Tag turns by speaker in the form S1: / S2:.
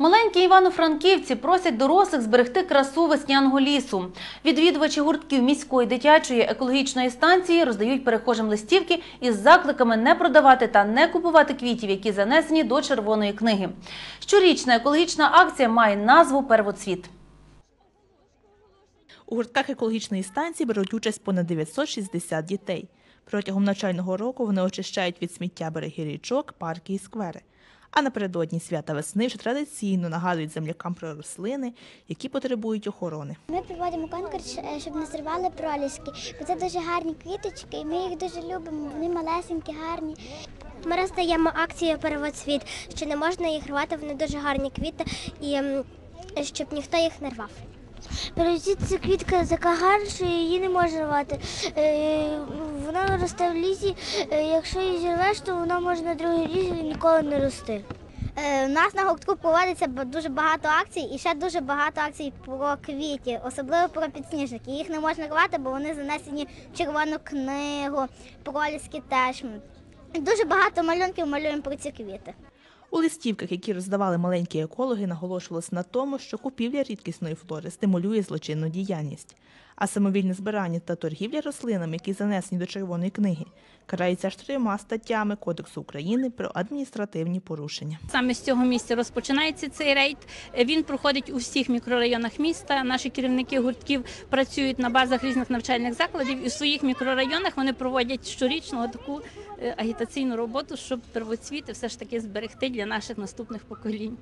S1: Маленькі івано-франківці просять дорослих зберегти красу весняного лісу. Відвідувачі гуртків міської дитячої екологічної станції роздають перехожим листівки із закликами не продавати та не купувати квітів, які занесені до червоної книги. Щорічна екологічна акція має назву Первоцвіт.
S2: У гуртках екологічної станції беруть участь понад 960 дітей. Протягом навчального року вони очищають від сміття береги річок, парки і сквери. А напередодні свята весни вже традиційно нагадують землякам про рослини, які потребують охорони.
S3: Ми проводимо конкурс, е, щоб не зривали проліски, бо це дуже гарні квіточки, і ми їх дуже любимо. Вони малесенькі, гарні. Ми роздаємо акцію світ, що не можна їх рвати, вони дуже гарні квіти, і щоб ніхто їх не рвав. Первоцвіт це квітка така гарна, що її не можна рвати. Е, Вона росте в лісі, е, якщо її зірвеш, то вона може на другий ліс ніколи не рости. У Е, нас на гуртку проводиться дуже багато акцій і ще дуже багато акцій про квітів, особливо про підсніжники. Їх не можна рвати, бо вони занесені в червону книгу, проліски теж. Дуже багато малюнків малюємо про ці квіти.
S2: У листівках, які роздавали маленькі екологи, наголошувалось на тому, що купівля рідкісної флори стимулює злочинну діяльність, а самовільне збирання та торгівля рослинами, які занесені до червоної книги, карається аж трьома статтями Кодексу України про адміністративні порушення.
S4: Саме з цього місця розпочинається цей рейд. Він проходить у всіх мікрорайонах міста. Наші керівники гуртків працюють на базах різних навчальних закладів. І у своїх мікрорайонах вони проводять щорічно таку агітаційну роботу, щоб первоцвіти все ж таки зберегти для наших наступних поколінь.